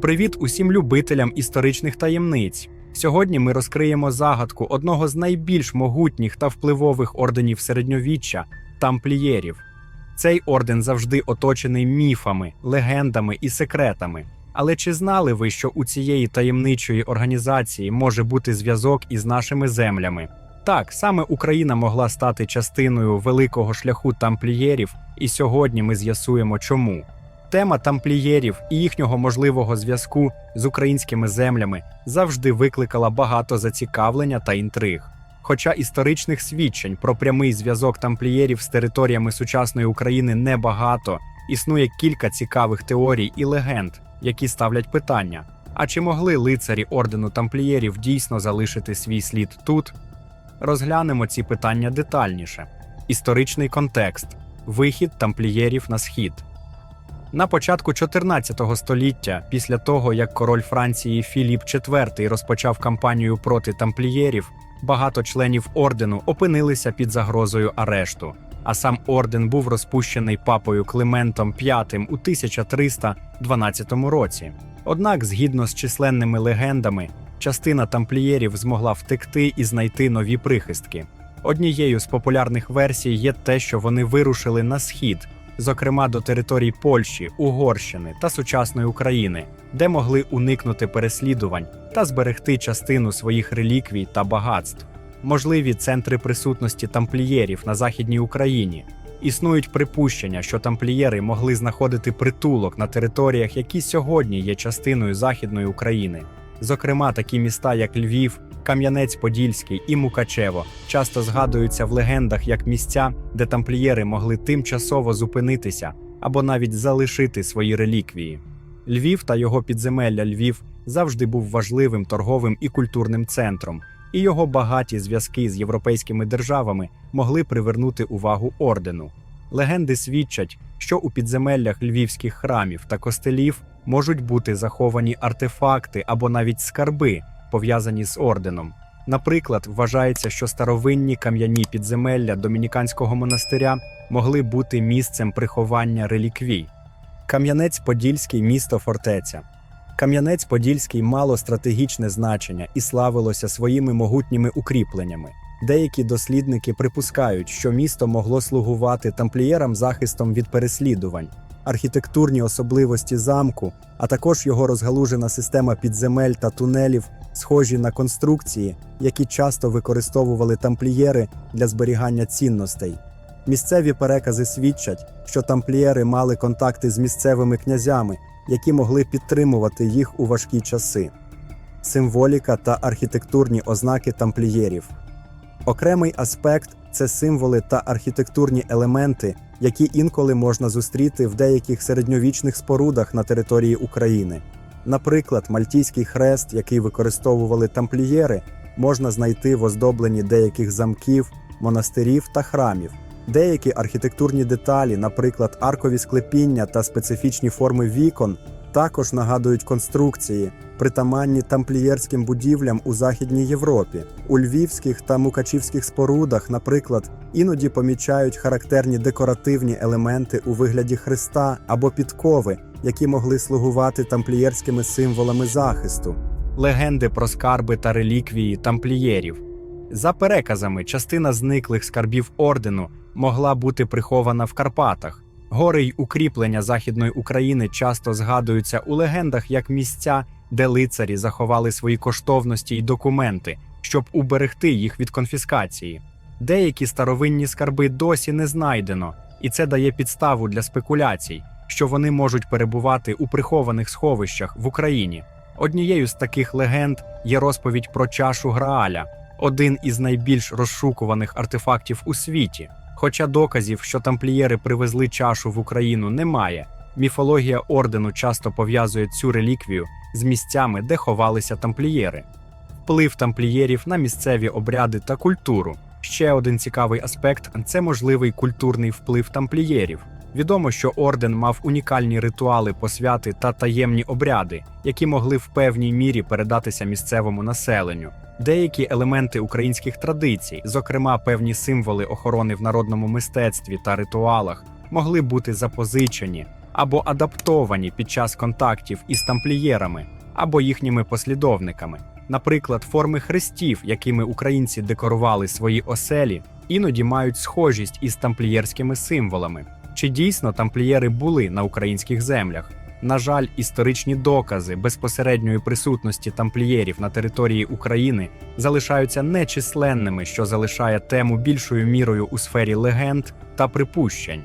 Привіт усім любителям історичних таємниць. Сьогодні ми розкриємо загадку одного з найбільш могутніх та впливових орденів середньовіччя тамплієрів. Цей орден завжди оточений міфами, легендами і секретами. Але чи знали ви, що у цієї таємничої організації може бути зв'язок із нашими землями? Так, саме Україна могла стати частиною великого шляху тамплієрів, і сьогодні ми з'ясуємо, чому. Тема тамплієрів і їхнього можливого зв'язку з українськими землями завжди викликала багато зацікавлення та інтриг. Хоча історичних свідчень про прямий зв'язок тамплієрів з територіями сучасної України небагато, існує кілька цікавих теорій і легенд, які ставлять питання: а чи могли лицарі ордену тамплієрів дійсно залишити свій слід тут? Розглянемо ці питання детальніше. Історичний контекст: вихід тамплієрів на схід. На початку 14 століття, після того як король Франції Філіп IV розпочав кампанію проти тамплієрів, багато членів ордену опинилися під загрозою арешту. А сам орден був розпущений папою Климентом V у 1312 році. Однак, згідно з численними легендами, частина тамплієрів змогла втекти і знайти нові прихистки. Однією з популярних версій є те, що вони вирушили на схід, зокрема до територій Польщі, Угорщини та сучасної України, де могли уникнути переслідувань та зберегти частину своїх реліквій та багатств. Можливі центри присутності тамплієрів на західній Україні. Існують припущення, що тамплієри могли знаходити притулок на територіях, які сьогодні є частиною Західної України. Зокрема, такі міста, як Львів, Кам'янець-Подільський і Мукачево, часто згадуються в легендах як місця, де тамплієри могли тимчасово зупинитися або навіть залишити свої реліквії. Львів та його підземелля Львів завжди був важливим торговим і культурним центром, і його багаті зв'язки з європейськими державами могли привернути увагу ордену. Легенди свідчать, що у підземеллях львівських храмів та костелів можуть бути заховані артефакти або навіть скарби, пов'язані з орденом. Наприклад, вважається, що старовинні кам'яні підземелля домініканського монастиря могли бути місцем приховання реліквій. Кам'янець-Подільський місто фортеця. Кам'янець-Подільський мало стратегічне значення і славилося своїми могутніми укріпленнями. Деякі дослідники припускають, що місто могло слугувати тамплієрам захистом від переслідувань. Архітектурні особливості замку, а також його розгалужена система підземель та тунелів, схожі на конструкції, які часто використовували тамплієри для зберігання цінностей. Місцеві перекази свідчать, що тамплієри мали контакти з місцевими князями, які могли підтримувати їх у важкі часи. Символіка та архітектурні ознаки тамплієрів. Окремий аспект це символи та архітектурні елементи, які інколи можна зустріти в деяких середньовічних спорудах на території України. Наприклад, мальтійський хрест, який використовували тамплієри, можна знайти в оздобленні деяких замків, монастирів та храмів. Деякі архітектурні деталі, наприклад, аркові склепіння та специфічні форми вікон, також нагадують конструкції, притаманні тамплієрським будівлям у Західній Європі. У львівських та мукачівських спорудах, наприклад, іноді помічають характерні декоративні елементи у вигляді хреста або підкови, які могли слугувати тамплієрськими символами захисту. Легенди про скарби та реліквії тамплієрів. За переказами, частина зниклих скарбів ордену могла бути прихована в Карпатах. Гори й укріплення Західної України часто згадуються у легендах як місця, де лицарі заховали свої коштовності й документи, щоб уберегти їх від конфіскації. Деякі старовинні скарби досі не знайдено, і це дає підставу для спекуляцій, що вони можуть перебувати у прихованих сховищах в Україні. Однією з таких легенд є розповідь про чашу Грааля, один із найбільш розшукуваних артефактів у світі. Хоча доказів, що тамплієри привезли чашу в Україну, немає. Міфологія ордену часто пов'язує цю реліквію з місцями, де ховалися тамплієри. Вплив тамплієрів на місцеві обряди та культуру. Ще один цікавий аспект це можливий культурний вплив тамплієрів. Відомо, що орден мав унікальні ритуали посвяти та таємні обряди, які могли в певній мірі передатися місцевому населенню. Деякі елементи українських традицій, зокрема певні символи охорони в народному мистецтві та ритуалах, могли бути запозичені або адаптовані під час контактів із тамплієрами або їхніми послідовниками. Наприклад, форми хрестів, якими українці декорували свої оселі, іноді мають схожість із тамплієрськими символами. Чи дійсно тамплієри були на українських землях? На жаль, історичні докази безпосередньої присутності тамплієрів на території України залишаються нечисленними, що залишає тему більшою мірою у сфері легенд та припущень.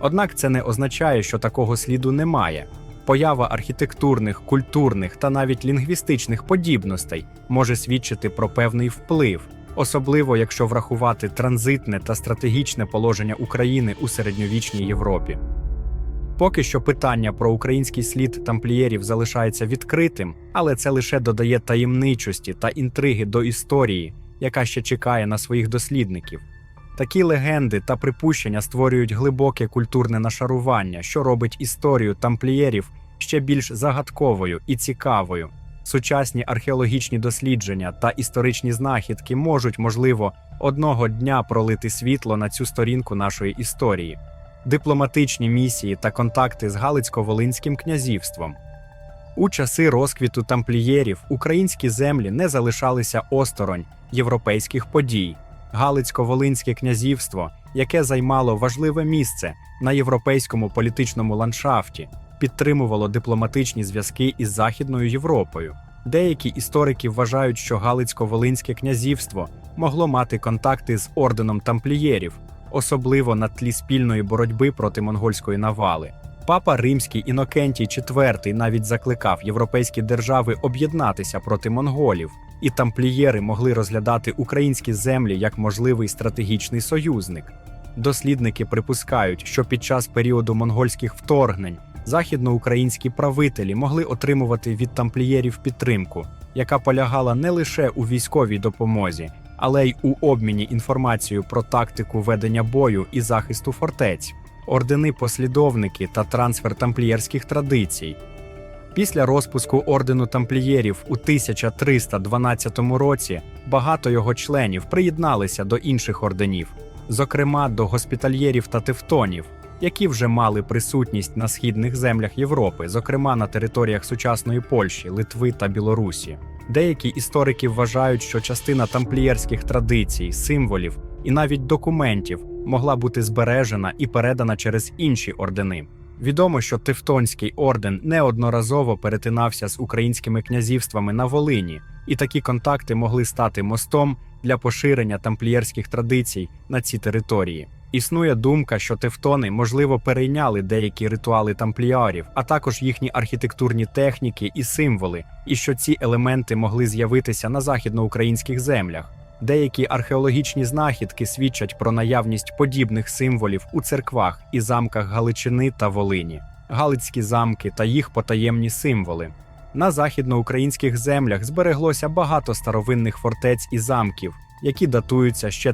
Однак це не означає, що такого сліду немає. Поява архітектурних, культурних та навіть лінгвістичних подібностей може свідчити про певний вплив, особливо якщо врахувати транзитне та стратегічне положення України у середньовічній Європі. Поки що питання про український слід тамплієрів залишається відкритим, але це лише додає таємничості та інтриги до історії, яка ще чекає на своїх дослідників. Такі легенди та припущення створюють глибоке культурне нашарування, що робить історію тамплієрів ще більш загадковою і цікавою. Сучасні археологічні дослідження та історичні знахідки можуть, можливо, одного дня пролити світло на цю сторінку нашої історії. Дипломатичні місії та контакти з Галицько-Волинським князівством. У часи розквіту тамплієрів українські землі не залишалися осторонь європейських подій. Галицько-Волинське князівство, яке займало важливе місце на європейському політичному ландшафті, підтримувало дипломатичні зв'язки із Західною Європою. Деякі історики вважають, що Галицько-Волинське князівство могло мати контакти з орденом тамплієрів, особливо на тлі спільної боротьби проти монгольської навали. Папа Римський Інокентій IV навіть закликав європейські держави об'єднатися проти монголів, і тамплієри могли розглядати українські землі як можливий стратегічний союзник. Дослідники припускають, що під час періоду монгольських вторгнень західноукраїнські правителі могли отримувати від тамплієрів підтримку, яка полягала не лише у військовій допомозі, але й у обміні інформацією про тактику ведення бою і захисту фортець, ордени послідовники та трансфер тамплієрських традицій. Після розпуску ордену тамплієрів у 1312 році багато його членів приєдналися до інших орденів, зокрема до госпітальєрів та тевтонів, які вже мали присутність на східних землях Європи, зокрема на територіях сучасної Польщі, Литви та Білорусі. Деякі історики вважають, що частина тамплієрських традицій, символів і навіть документів могла бути збережена і передана через інші ордени. Відомо, що Тевтонський орден неодноразово перетинався з українськими князівствами на Волині, і такі контакти могли стати мостом для поширення тамплієрських традицій на ці території. Існує думка, що тевтони, можливо, перейняли деякі ритуали тампліарів, а також їхні архітектурні техніки і символи, і що ці елементи могли з'явитися на західноукраїнських землях. Деякі археологічні знахідки свідчать про наявність подібних символів у церквах і замках Галичини та Волині, Галицькі замки та їх потаємні символи. На західноукраїнських землях збереглося багато старовинних фортець і замків, які датуються ще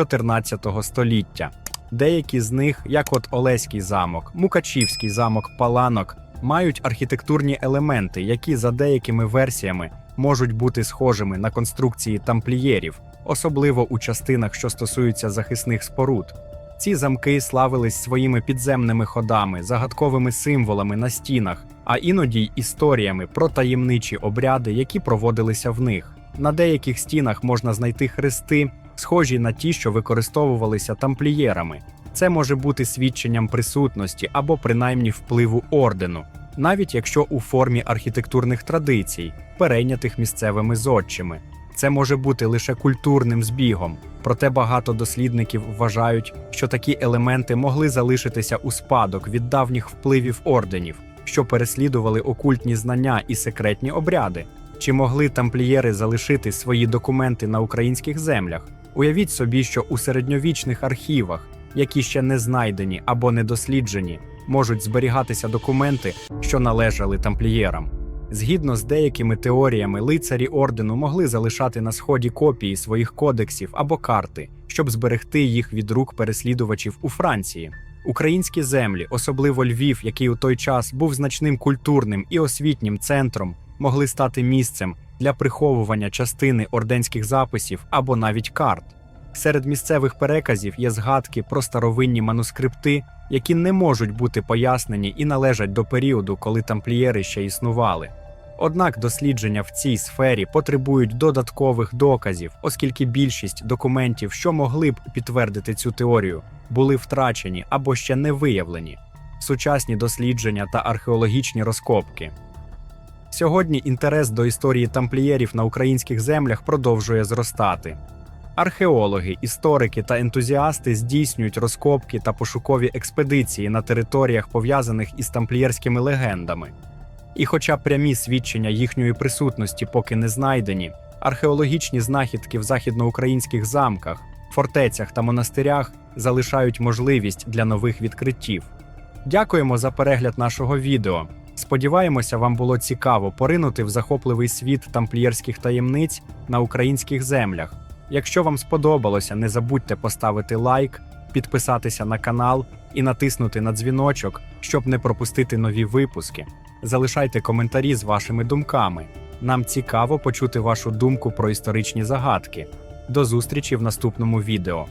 13-14 століття. Деякі з них, як от Олеський замок, Мукачівський замок Паланок, мають архітектурні елементи, які за деякими версіями можуть бути схожими на конструкції тамплієрів, особливо у частинах, що стосуються захисних споруд. Ці замки славились своїми підземними ходами, загадковими символами на стінах, а іноді й історіями про таємничі обряди, які проводилися в них. На деяких стінах можна знайти хрести, схожі на ті, що використовувалися тамплієрами. Це може бути свідченням присутності або принаймні впливу ордену, навіть якщо у формі архітектурних традицій, перейнятих місцевими зодчими. Це може бути лише культурним збігом, проте багато дослідників вважають, що такі елементи могли залишитися у спадок від давніх впливів орденів, що переслідували окультні знання і секретні обряди. Чи могли тамплієри залишити свої документи на українських землях? Уявіть собі, що у середньовічних архівах, які ще не знайдені або не досліджені, можуть зберігатися документи, що належали тамплієрам. Згідно з деякими теоріями, лицарі ордену могли залишати на сході копії своїх кодексів або карти, щоб зберегти їх від рук переслідувачів у Франції. Українські землі, особливо Львів, який у той час був значним культурним і освітнім центром, могли стати місцем для приховування частини орденських записів або навіть карт. Серед місцевих переказів є згадки про старовинні манускрипти, які не можуть бути пояснені і належать до періоду, коли тамплієри ще існували. Однак дослідження в цій сфері потребують додаткових доказів, оскільки більшість документів, що могли б підтвердити цю теорію, були втрачені або ще не виявлені. Сучасні дослідження та археологічні розкопки. Сьогодні інтерес до історії тамплієрів на українських землях продовжує зростати. Археологи, історики та ентузіасти здійснюють розкопки та пошукові експедиції на територіях, пов'язаних із тамплієрськими легендами. І хоча прямі свідчення їхньої присутності поки не знайдені, археологічні знахідки в західноукраїнських замках, фортецях та монастирях залишають можливість для нових відкриттів. Дякуємо за перегляд нашого відео. Сподіваємося, вам було цікаво поринути в захопливий світ тамплієрських таємниць на українських землях. Якщо вам сподобалося, не забудьте поставити лайк, підписатися на канал і натиснути на дзвіночок, щоб не пропустити нові випуски. Залишайте коментарі з вашими думками. Нам цікаво почути вашу думку про історичні загадки. До зустрічі в наступному відео.